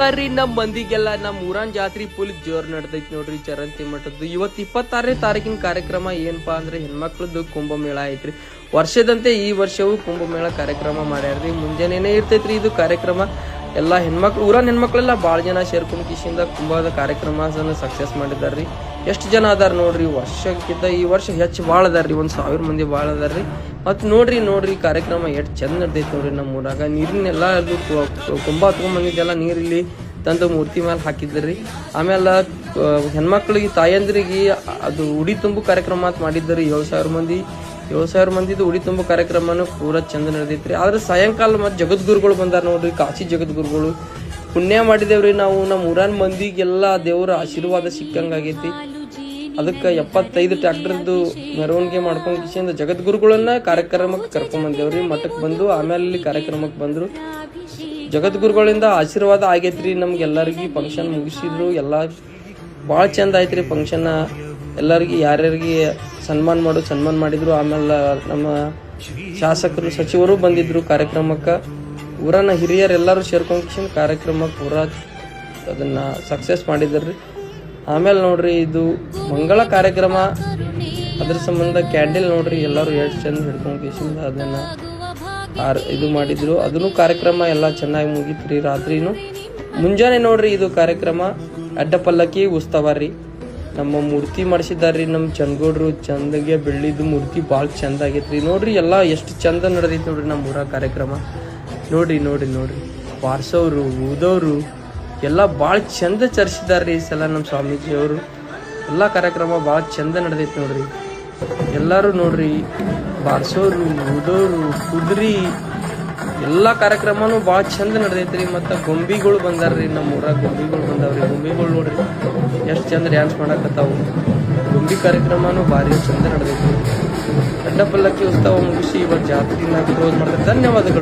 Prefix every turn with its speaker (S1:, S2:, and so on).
S1: ಬರ್ರಿ ನಮ್ ಮಂದಿಗೆಲ್ಲ ನಮ್ ಊರಾನ್ ಜಾತ್ರಿ ಫುಲ್ ಜೋರ್ ನಡ್ದೈತಿ ನೋಡ್ರಿ ಚರಂತಿ ಮಠದ್ದು. ಇವತ್ ಇಪ್ಪತ್ತಾರನೇ ತಾರೀಕಿನ ಕಾರ್ಯಕ್ರಮ ಏನಪ್ಪಾ ಅಂದ್ರೆ ಹೆಣ್ಮಕ್ಳದ್ದು ಕುಂಭಮೇಳ ಐತ್ರಿ. ವರ್ಷದಂತೆ ಈ ವರ್ಷವೂ ಕುಂಭಮೇಳ ಕಾರ್ಯಕ್ರಮ ಮಾಡ್ಯಾರ್ರಿ. ಮುಂಜಾನೆನೇ ಇರ್ತೈತ್ರಿ ಇದು ಕಾರ್ಯಕ್ರಮ. ಎಲ್ಲಾ ಹೆಣ್ಮಕ್ಳು, ಊರಾನ್ ಹೆಣ್ಮಕ್ಳೆಲ್ಲ ಭಾಳ ಜನ ಸೇರ್ಕೊಂಡು ಕಿಶಿಂದ ಕುಂಭದ ಕಾರ್ಯಕ್ರಮ ಸಕ್ಸಸ್ ಮಾಡಿದಾರ್ರಿ. ಎಷ್ಟು ಜನ ಅದಾರ ನೋಡ್ರಿ? ವರ್ಷಕ್ಕಿಂತ ಈ ವರ್ಷ ಹೆಚ್ಚು ಭಾಳ ಅದಾರ್ರಿ. ಒಂದ್ ಸಾವಿರ ಮಂದಿ ಭಾಳ ಅದಾರ್ರಿ. ಮತ್ ನೋಡ್ರಿ ನೋಡ್ರಿ, ಕಾರ್ಯಕ್ರಮ ಎಷ್ಟು ಚಂದ ನಡ್ದೈತೆ ನೋಡ್ರಿ ನಮ್ಮ ಊರಾಗ. ನೀರಿನೆಲ್ಲ ಅದು ಕುಂಬ ಕು- ಕುಂಭ ಹತ್ಕೊಂಡ್ ಬಂದಿದ್ದೆಲ್ಲ ನೀರಿಲ್ಲಿ ತಂದು ಮೂರ್ತಿ ಮೇಲೆ ಹಾಕಿದ್ರಿ. ಆಮೇಲೆ ಹೆಣ್ಮಕ್ಳಿಗೆ, ತಾಯಂದ್ರಿಗೆ ಅದು ಉಡಿ ತುಂಬು ಕಾರ್ಯಕ್ರಮ ಅಂತ ಮಾಡಿದ್ದರಿ ಏಳು ಸಾವಿರ ಮಂದಿ. ಏಳು ಸಾವಿರ ಮಂದಿದು ಉಡಿ ತುಂಬು ಕಾರ್ಯಕ್ರಮನೂ ಪೂರ ಚಂದ ರೀ ಆದ್ರೆ ಸಾಯಂಕಾಲ ಮತ್ತು ಜಗದ್ಗುರುಗಳು ಬಂದಾರ ನೋಡ್ರಿ, ಕಾಶಿ ಜಗದ್ಗುರುಗಳು. ಪುಣ್ಯ ಮಾಡಿದೇವ್ರಿ ನಾವು ನಮ್ಮ ಊರಾನ ಮಂದಿಗೆಲ್ಲ ದೇವರ ಆಶೀರ್ವಾದ ಸಿಕ್ಕಂಗಾಗೈತಿ. ಅದಕ್ಕೆ ಎಪ್ಪತ್ತೈದು ಟ್ರ್ಯಾಕ್ಟರ್ದು ಮೆರವಣಿಗೆ ಮಾಡ್ಕೊಂಡು ಕಿಶಿಂದ ಜಗದ್ಗುರುಗಳನ್ನ ಕಾರ್ಯಕ್ರಮಕ್ಕೆ ಕರ್ಕೊಂಡ್ ಬಂದೇವ್ರಿ. ಮಠಕ್ಕೆ ಬಂದು ಆಮೇಲೆ ಇಲ್ಲಿ ಕಾರ್ಯಕ್ರಮಕ್ಕೆ ಬಂದರು. ಜಗದ್ಗುರುಗಳಿಂದ ಆಶೀರ್ವಾದ ಆಗೈತ್ರಿ ನಮ್ಗೆಲ್ಲರಿಗೂ. ಫಂಕ್ಷನ್ ಮುಗಿಸಿದ್ರು. ಎಲ್ಲ ಭಾಳ ಚಂದ ಆಯ್ತ್ರಿ ಫಂಕ್ಷನ್ ಎಲ್ಲರಿಗೆ ಯಾರ್ಯಾರಿಗೆ ಸನ್ಮಾನ ಮಾಡು, ಸನ್ಮಾನ ಮಾಡಿದ್ರು. ಆಮೇಲೆ ನಮ್ಮ ಶಾಸಕರು, ಸಚಿವರು ಬಂದಿದ್ರು ಕಾರ್ಯಕ್ರಮಕ್ಕೆ. ಊರನ್ನ ಹಿರಿಯರೆಲ್ಲರೂ ಸೇರ್ಕೊಂಡು ಕಾರ್ಯಕ್ರಮಕ್ಕೆ ಪೂರ ಅದನ್ನ ಸಕ್ಸಸ್ ಮಾಡಿದ್ರಿ. ಆಮೇಲೆ ನೋಡ್ರಿ ಇದು ಮಂಗಳ ಕಾರ್ಯಕ್ರಮ. ಅದ್ರ ಸಂಬಂಧ ಕ್ಯಾಂಡಲ್ ನೋಡ್ರಿ, ಎಲ್ಲರೂ ಎಷ್ಟು ಚಂದ ಹಿಡ್ಕೊಂಡು ಕಿಶಿಂದ ಅದನ್ನ ಇದು ಮಾಡಿದ್ರು. ಅದನ್ನು ಕಾರ್ಯಕ್ರಮ ಎಲ್ಲ ಚೆನ್ನಾಗಿ ಮುಗೀತ್ರಿ ರಾತ್ರಿನು. ಮುಂಜಾನೆ ನೋಡ್ರಿ ಇದು ಕಾರ್ಯಕ್ರಮ. ಅಡ್ಡ ಪಲ್ಲಕ್ಕಿ ಉತ್ಸವ ರೀ. ನಮ್ಮ ಮೂರ್ತಿ ಮಾಡಿಸಿದಾರ್ರಿ ನಮ್ಮ ಚಂದಗೌಡ್ರು. ಚಂದಗೆ ಬೆಳ್ಳಿದ್ದು ಮೂರ್ತಿ ಭಾಳ ಚಂದ ಆಗೈತ್ರಿ. ನೋಡ್ರಿ ಎಲ್ಲ ಎಷ್ಟು ಚಂದ ನಡೆದಿತ್ತು ನೋಡ್ರಿ ನಮ್ಮ ಊರ ಕಾರ್ಯಕ್ರಮ. ನೋಡ್ರಿ ನೋಡ್ರಿ ನೋಡ್ರಿ. ವಾರ್ಸೋರು ಊದೋರು ಎಲ್ಲ ಭಾಳ ಚಂದ ಚರ್ಚಿದಾರ್ರಿ ಈ ಸಲ ನಮ್ಮ ಸ್ವಾಮೀಜಿ ಅವರು. ಎಲ್ಲ ಕಾರ್ಯಕ್ರಮ ಭಾಳ ಚಂದ ನಡೆದೈತಿ ನೋಡ್ರಿ. ಎಲ್ಲರೂ ನೋಡ್ರಿ, ಬಾರ್ಸೋರು ಉಡೋರು ಕುದ್ರಿ, ಎಲ್ಲ ಕಾರ್ಯಕ್ರಮನೂ ಭಾಳ ಚಂದ ನಡೆದೈತ್ರಿ ಮತ್ತು ಗೊಂಬಿಗಳು ರೀ ನಮ್ಮ ಊರಾಗ ಗೊಂಬಿಗಳು ಬಂದಾವ್ರಿ ಗೊಂಬಿಗಳು ನೋಡ್ರಿ, ಎಷ್ಟು ಚಂದ ಡ್ಯಾನ್ಸ್ ಮಾಡಕತ್ತಾವು. ಗೊಂಬಿ ಕಾರ್ಯಕ್ರಮನೂ ಭಾರಿ ಚಂದ ನಡೆದೈತಿ ಅಡ್ಡ ಪಲ್ಲಕ್ಕಿ ಉತ್ಸವ ಮುಗಿಸಿ ಇವತ್ತು ಜಾತ್ರೆ ಕ್ಲೋಸ್ ಮಾಡ್ತಾರೆ ಧನ್ಯವಾದಗಳು.